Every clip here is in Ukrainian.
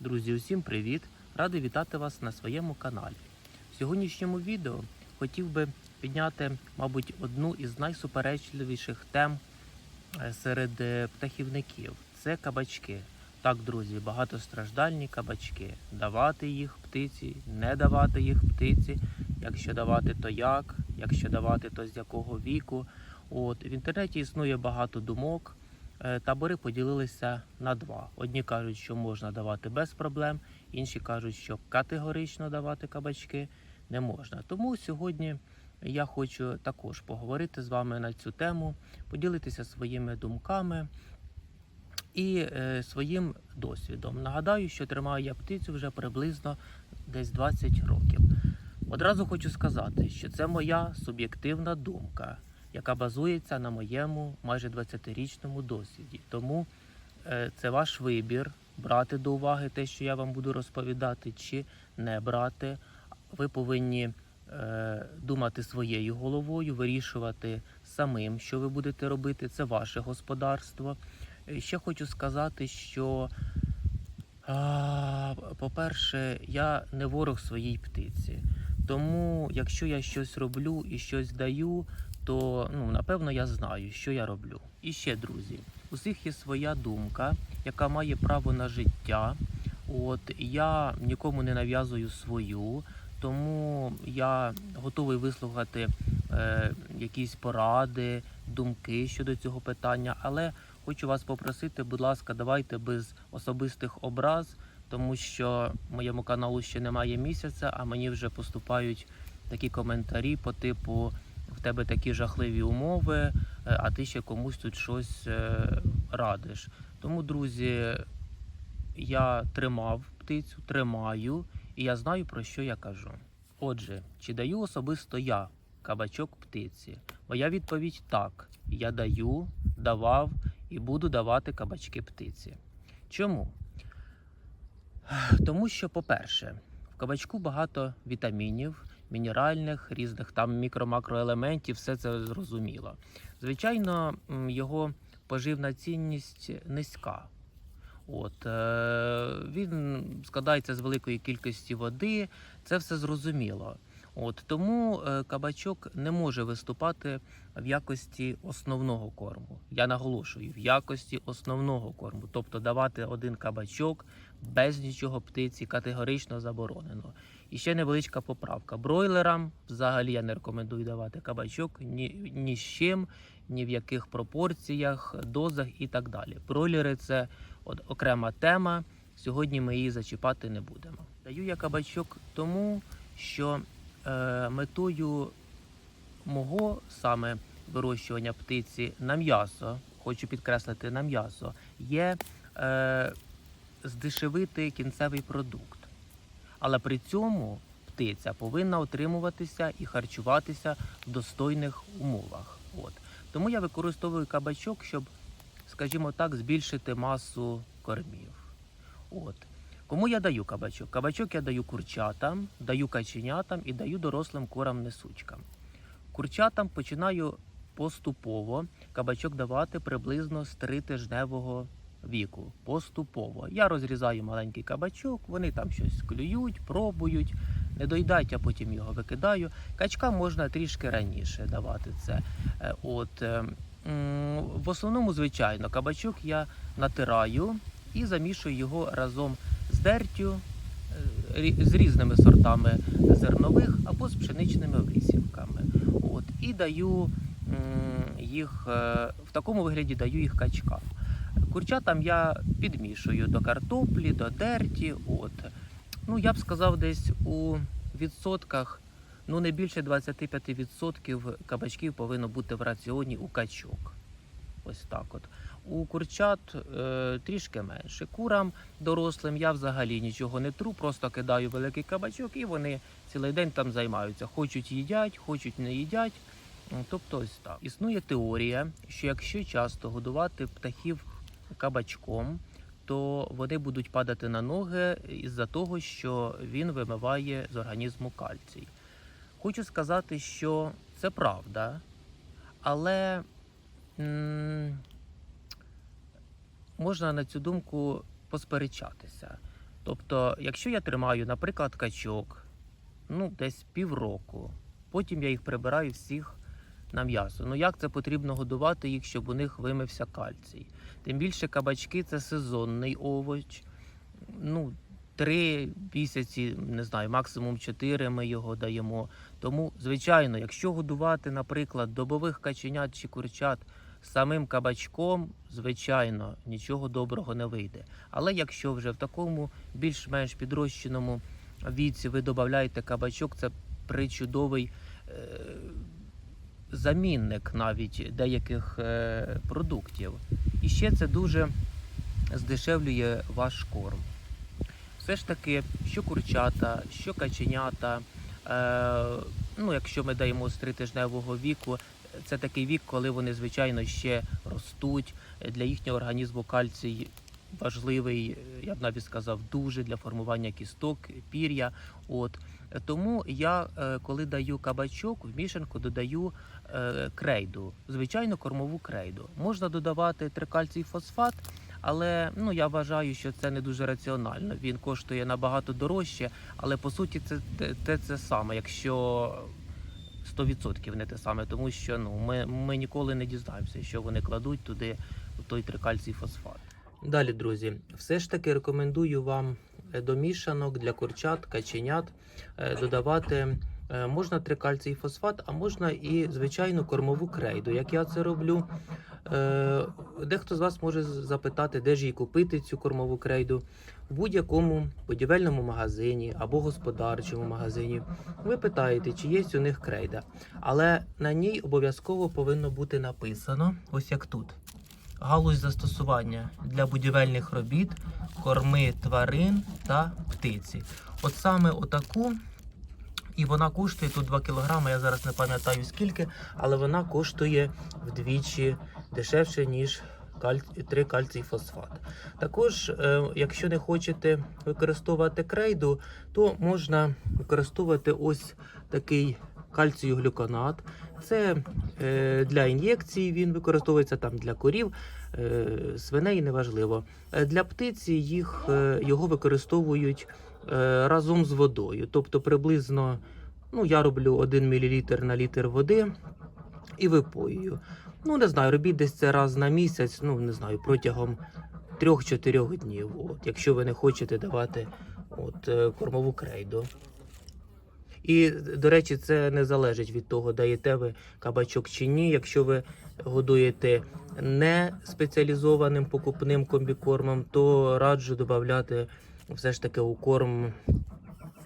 Друзі, усім привіт! Радий вітати вас на своєму каналі. В сьогоднішньому відео хотів би підняти, мабуть, одну із найсуперечливіших тем е, серед е, птахівників це кабачки. Так, друзі, багатостраждальні кабачки. Давати їх птиці, не давати їх птиці. Якщо давати, то як, якщо давати, то з якого віку. От в інтернеті існує багато думок. Е, Табори поділилися на два. Одні кажуть, що можна давати без проблем, інші кажуть, що категорично давати кабачки не можна. Тому сьогодні я хочу також поговорити з вами на цю тему, поділитися своїми думками і е, своїм досвідом. Нагадаю, що тримаю я птицю вже приблизно десь 20 років. Одразу хочу сказати, що це моя суб'єктивна думка, яка базується на моєму майже 20-річному досвіді. Тому е, це ваш вибір брати до уваги те, що я вам буду розповідати, чи не брати. Ви повинні е, думати своєю головою, вирішувати самим, що ви будете робити. Це ваше господарство. Ще хочу сказати, що, по-перше, я не ворог своїй птиці. Тому, якщо я щось роблю і щось даю, то ну, напевно я знаю, що я роблю. І ще, друзі, у всіх є своя думка, яка має право на життя. От я нікому не нав'язую свою, тому я готовий вислухати е, якісь поради, думки щодо цього питання. Але хочу вас попросити, будь ласка, давайте без особистих образ, тому що моєму каналу ще немає місяця, а мені вже поступають такі коментарі по типу в тебе такі жахливі умови, е, а ти ще комусь тут щось е, радиш. Тому, друзі, я тримав птицю, тримаю, і я знаю про що я кажу. Отже, чи даю особисто я кабачок птиці? Моя відповідь так. Я даю, давав і буду давати кабачки птиці. Чому? Тому що, по-перше, в кабачку багато вітамінів, мінеральних, різних там мікро-макроелементів, все це зрозуміло. Звичайно, його поживна цінність низька. От, е, він складається з великої кількості води, це все зрозуміло. От, тому е, кабачок не може виступати в якості основного корму. Я наголошую, в якості основного корму. Тобто давати один кабачок без нічого птиці категорично заборонено. І ще невеличка поправка. Бройлерам взагалі я не рекомендую давати кабачок ні, ні з чим, ні в яких пропорціях, дозах і так далі. Бройлери це от окрема тема. Сьогодні ми її зачіпати не будемо. Даю я кабачок тому, що е, метою мого саме вирощування птиці на м'ясо, хочу підкреслити на м'ясо, є е, здешевити кінцевий продукт. Але при цьому птиця повинна отримуватися і харчуватися в достойних умовах. От. Тому я використовую кабачок, щоб, скажімо так, збільшити масу кормів. От. Кому я даю кабачок? Кабачок я даю курчатам, даю каченятам і даю дорослим курам-несучкам. Курчатам починаю поступово кабачок давати приблизно з тритижневого віку. Поступово. Я розрізаю маленький кабачок, вони там щось клюють, пробують, не доїдають, а потім його викидаю. Качкам можна трішки раніше давати це. Е, От, е, в основному, звичайно, кабачок я натираю і замішую його разом з дертю, е, з різними сортами зернових або з пшеничними висівками. От, і даю їх в такому вигляді даю їх качкам. Курчатам я підмішую до картоплі, до дерті. От. Ну, я б сказав, десь у відсотках, ну не більше 25% кабачків повинно бути в раціоні у качок. Ось так от. У курчат е, трішки менше. Курам дорослим я взагалі нічого не тру, просто кидаю великий кабачок і вони цілий день там займаються. Хочуть їдять, хочуть не їдять. Тобто ось так. Існує теорія, що якщо часто годувати птахів кабачком, то вони будуть падати на ноги із-за того, що він вимиває з організму кальцій. Хочу сказати, що це правда, але можна на цю думку посперечатися. Тобто, якщо я тримаю, наприклад, качок, ну, десь півроку, потім я їх прибираю всіх на м'ясо. Ну як це потрібно годувати їх, щоб у них вимився кальцій? Тим більше кабачки це сезонний овоч. Ну, три місяці, не знаю, максимум чотири ми його даємо. Тому, звичайно, якщо годувати, наприклад, добових каченят чи курчат самим кабачком, звичайно, нічого доброго не вийде. Але якщо вже в такому більш-менш підрощеному віці ви додаєте кабачок, це причудовий е, замінник навіть деяких е, продуктів. І ще це дуже здешевлює ваш корм. Все ж таки, що курчата, що каченята, е, ну, якщо ми даємо з тритижневого віку, це такий вік, коли вони, звичайно, ще ростуть. Для їхнього організму кальцій важливий, я б навіть сказав, дуже для формування кісток, пір'я. От. Тому я, е, коли даю кабачок, в мішанку додаю е, крейду, звичайно, кормову крейду. Можна додавати трикальцій фосфат, але ну, я вважаю, що це не дуже раціонально. Він коштує набагато дорожче, але по суті це те, це саме, якщо 100% не те саме, тому що ну, ми, ми ніколи не дізнаємося, що вони кладуть туди той трикальцій фосфат. Далі, друзі, все ж таки рекомендую вам до мішанок для курчат, каченят е, додавати. е, Можна трикальцій фосфат, а можна і звичайну кормову крейду. Як я це роблю, Е, дехто з вас може запитати, де ж її купити цю кормову крейду. В будь-якому будівельному магазині або господарчому магазині. Ви питаєте, чи є у них крейда. Але на ній обов'язково повинно бути написано, ось як тут. Галузь застосування для будівельних робіт, корми тварин та птиці. От саме отаку. І вона коштує тут 2 кг, я зараз не пам'ятаю скільки, але вона коштує вдвічі дешевше, ніж 3 кальцій фосфат. Також, е, якщо не хочете використовувати крейду, то можна використовувати ось такий кальцію глюконат. Це е, для ін'єкцій, він використовується там для корів, е, свиней неважливо. Е, Для птиці їх, е, його використовують е, разом з водою. Тобто приблизно ну, я роблю 1 мл на літр води і випоюю. Ну, не знаю, робіть десь це раз на місяць, ну не знаю, протягом 3-4 днів. От, якщо ви не хочете давати от, е, кормову крейду. І, до речі, це не залежить від того, даєте ви кабачок чи ні. Якщо ви годуєте не спеціалізованим покупним комбікормом, то раджу додати все ж таки у корм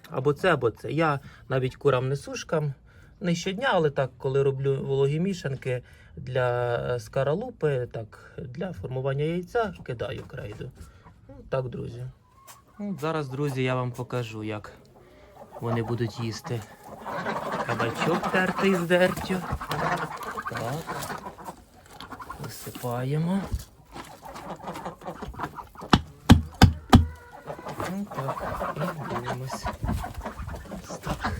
або це, або це. Я навіть курам не сушкам не щодня, але так, коли роблю вологі мішанки для е, скаралупи, так, для формування яйця, кидаю крейду. Ну, так, друзі. Ну, зараз, друзі, я вам покажу, як вони будуть їсти. Кабачок тертий з дертю. Так. Висипаємо. Ну так, і дивимось. Так.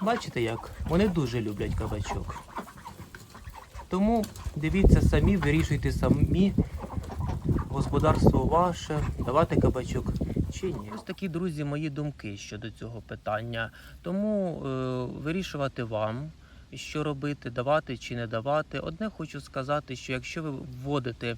Бачите як? Вони дуже люблять кабачок. Тому дивіться самі, вирішуйте самі господарство ваше, давати кабачок чи ні. Ось такі, друзі, мої думки щодо цього питання. Тому е, вирішувати вам, що робити, давати чи не давати. Одне хочу сказати, що якщо ви вводите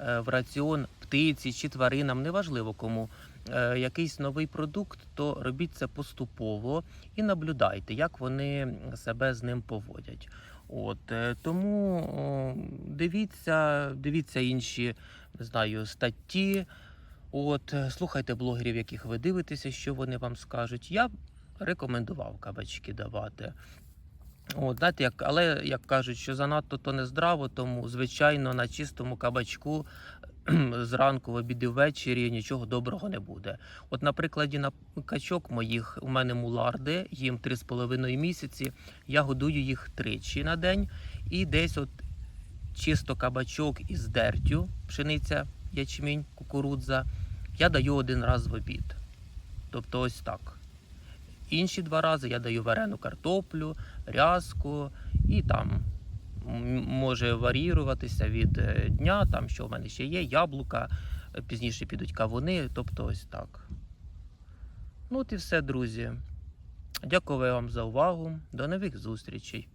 е, в раціон птиці чи тваринам, неважливо кому, е, якийсь новий продукт, то робіть це поступово і наблюдайте, як вони себе з ним поводять. От е, тому дивіться, дивіться інші не знаю, статті. От, е, слухайте блогерів, яких ви дивитеся, що вони вам скажуть. Я рекомендував кабачки давати. От, знаєте, як, але як кажуть, що занадто то не здраво, тому звичайно на чистому кабачку зранку, в обід ввечері нічого доброго не буде. От на прикладі на качок моїх у мене муларди, їм 3,5 місяці. Я годую їх тричі на день, і десь от чисто кабачок із дертю, пшениця, ячмінь, кукурудза, я даю один раз в обід. Тобто ось так. Інші два рази я даю варену картоплю, рязку і там може варіюватися від е, дня, там що в мене ще є, яблука, пізніше підуть кавуни, тобто ось так. Ну от і все, друзі. Дякую вам за увагу. До нових зустрічей.